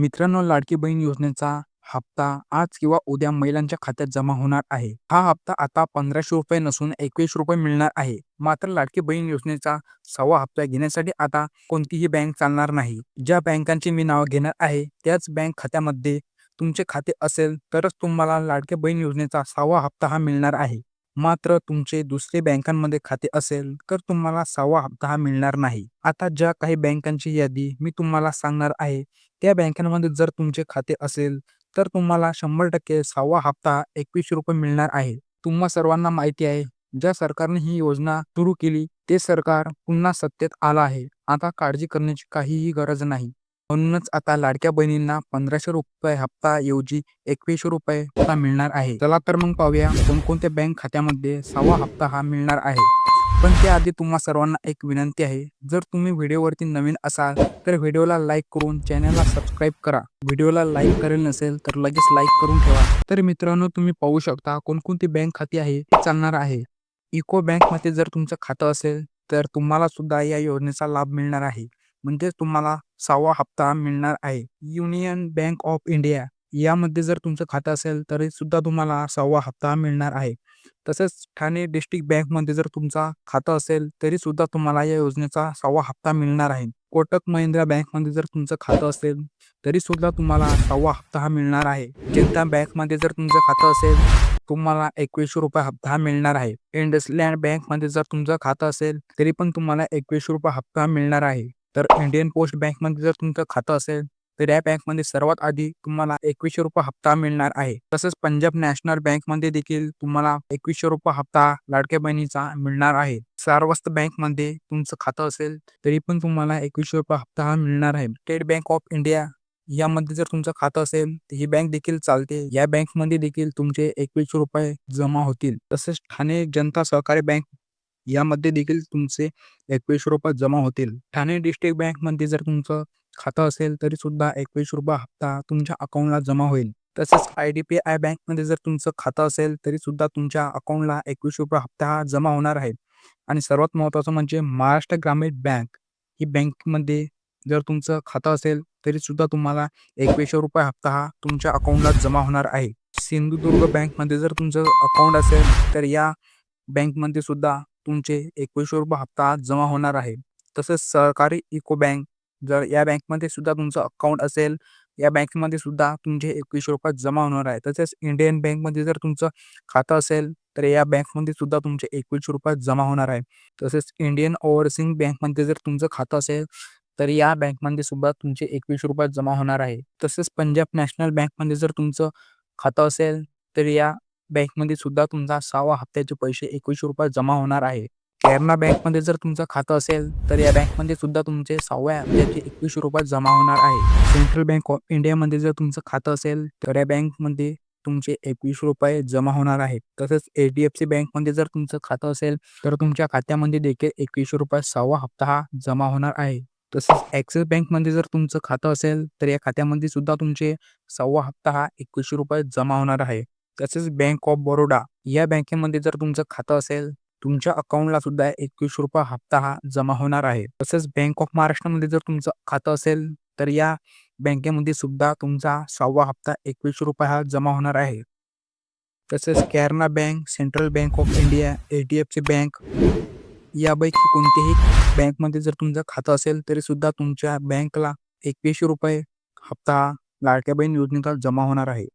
मित्रांनो लाडकी बहीण योजनेचा हप्ता आज किंवा उद्या महिलांच्या खात्यात जमा होणार आहे. हा हप्ता आता पंधराशे रुपये नसून एकवीस रुपये मिळणार आहे. मात्र लाडकी बहीण योजनेचा सहावा हप्ता घेण्यासाठी आता कोणतीही बँक चालणार नाही. ज्या बँकांची मी नाव घेणार आहे त्याच बँक खात्यामध्ये तुमचे खाते असेल तरच तुम्हाला लाडकी बहीण योजनेचा सहावा हप्ता हा मिळणार आहे. मात्र तुमचे दुसरे बँकांमध्ये खाते असेल तर तुम्हाला सहावा हप्ता हा मिळणार नाही. आता ज्या काही बँकांची यादी मी तुम्हाला सांगणार आहे त्या बँकांमध्ये जर तुमचे खाते असेल तर तुम्हाला शंभर टक्के सहावा हप्ता एकवीसशे रुपये मिळणार आहे. तुम्हा सर्वांना माहिती आहे ज्या सरकारने ही योजना सुरू केली ते सरकार पुन्हा सत्तेत आलं आहे. आता काळजी करण्याची काहीही गरज नाही. म्हणूनच आता लाडक्या बहिणींना पंधराशे रुपये हप्ता ऐवजी एकवीसशे रुपये हप्ता मिळणार आहे. चला तर मग पाहूया कोणकोणत्या बँक खात्यामध्ये सहावा हप्ता हा मिळणार आहे. पण त्याआधी तुम्हा सर्वांना एक विनंती आहे जर तुम्ही व्हिडिओवरती नवीन असाल तर व्हिडिओला लाईक करून चॅनलला सबस्क्राईब करा. व्हिडिओला लाईक करेल नसेल तर लगेच लाईक करून ठेवा. तर मित्रांनो तुम्ही पाहू शकता कोणकोणती बँक खाती आहे चालणार आहे. इको बँकमध्ये जर तुमचं खातं असेल तर तुम्हाला सुद्धा या योजनेचा लाभ मिळणार आहे. म्हणजेच तुम्हाला सहावा हप्ता मिळणार आहे. युनियन बँक ऑफ इंडिया यामध्ये जर तुमचं खातं असेल तरी सुद्धा तुम्हाला सहावा हप्ता मिळणार आहे. तसेच ठाणे डिस्ट्रिक्ट बँकमध्ये जर तुमचा खातं असेल तरी सुद्धा तुम्हाला या योजनेचा सहावा हप्ता मिळणार आहे. कोटक महिंद्रा बँकमध्ये जर तुमचं खातं असेल तरी सुद्धा तुम्हाला सहावा हप्ता हा मिळणार आहे. जनता बँकमध्ये जर तुमचं खातं असेल तुम्हाला एकवीसशे रुपये हप्ता मिळणार आहे. इंडसलँड बँकमध्ये जर तुमचं खातं असेल तरी पण तुम्हाला एकवीसशे रुपये हप्ता मिळणार आहे. तर इंडियन पोस्ट बँकमध्ये जर तुमचं खातं असेल तर या बँकमध्ये सर्वात आधी तुम्हाला एकवीसशे रुपये हप्ता मिळणार आहे. तसंच पंजाब नॅशनल बँकमध्ये देखील तुम्हाला एकवीसशे रुपये हप्ता लाडक्या बहिणीचा मिळणार आहे. सार्वस्त बँकमध्ये तुमचं खातं असेल तरी पण तुम्हाला एकवीसशे रुपये हप्ता हा मिळणार आहे. स्टेट बँक ऑफ इंडिया यामध्ये जर तुमचं खातं असेल तर ही बँक देखील चालते. या बँकमध्ये देखील तुमचे एकवीसशे रुपये जमा होतील. तसेच ठाणे जनता सहकारी बँक यामध्ये देखील तुमचे एकवीसशे रुपये जमा होतील. ठाणे डिस्ट्रिक्ट बँकमध्ये जर तुमचं खातं असेल तरी सुद्धा एकवीस रुपये हप्ता तुमच्या अकाउंटला जमा होईल. तसंच आय डी पी आय बँकमध्ये जर तुमचं खातं असेल तरी सुद्धा तुमच्या अकाउंटला एकवीसशे रुपये हप्ता हा जमा होणार आहे. आणि सर्वात महत्त्वाचं म्हणजे महाराष्ट्र ग्रामीण बँक ही बँकमध्ये जर तुमचं खातं असेल तरी सुद्धा तुम्हाला एकवीसशे रुपये हप्ता हा तुमच्या अकाउंटला जमा होणार आहे. सिंधुदुर्ग बँकमध्ये जर तुमचं अकाउंट असेल तर या बँकमध्ये सुद्धा तुमचे एकवीसशे रुपये हप्ता जमा होणार आहे. तसेच सहकारी इको बँक जर या बँकमध्ये सुद्धा तुमचं अकाउंट असेल या बँकमध्ये सुद्धा तुमचे एकवीसशे रुपये जमा होणार आहे. तसेच इंडियन बँकमध्ये जर तुमचं खातं असेल तर या बँकमध्ये सुद्धा तुमचे एकवीसशे रुपये जमा होणार आहे. तसेच इंडियन ओव्हरसिंग बँकमध्ये जर तुमचं खातं असेल तर या बँकमध्ये सुद्धा तुमचे एकवीसशे रुपये जमा होणार आहे. तसेच पंजाब नॅशनल बँकमध्ये जर तुमचं खातं असेल तर या बँकमध्ये सुद्धा तुमचा सहावा हप्त्याचे पैसे एकवीसशे रुपये जमा होणार आहे. केरला बँकमध्ये जर तुमचं खातं असेल तर या बँकमध्ये सुद्धा तुमचे सहाव्या हप्त्याचे एकवीसशे रुपये जमा होणार आहे. सेंट्रल बँक ऑफ इंडियामध्ये जर तुमचं खातं असेल तर या बँकमध्ये तुमचे एकवीस रुपये जमा होणार आहे. तसंच एच डी एफ सी बँकमध्ये जर तुमचं खातं असेल तर तुमच्या खात्यामध्ये देखील एकवीसशे रुपये सहावा हप्ता हा जमा होणार आहे. तसंच ॲक्सिस बँकमध्ये जर तुमचं खातं असेल तर या खात्यामध्ये सुद्धा तुमचे सहावा हप्ता हा एकवीसशे रुपये जमा होणार आहे. तसेच बँक ऑफ बरोडा या बँकेमध्ये जर तुमचं खातं असेल तुमच्या अकाउंटला सुद्धा एकवीसशे रुपये हप्ता हा जमा होणार आहे. तसेच बँक ऑफ महाराष्ट्रामध्ये जर तुमचं खातं असेल तर या बँकेमध्ये सुद्धा तुमचा सहावा हप्ता एकवीसशे रुपये हा जमा होणार आहे. तसेच कॅरना bank central bank of India H D F C bank यापैकी कोणत्याही बँकमध्ये जर तुमचं खातं असेल तरी सुद्धा तुमच्या बँकला एकवीसशे रुपये हप्ता लाडक्या बहीण योजनेचा जमा होणार आहे.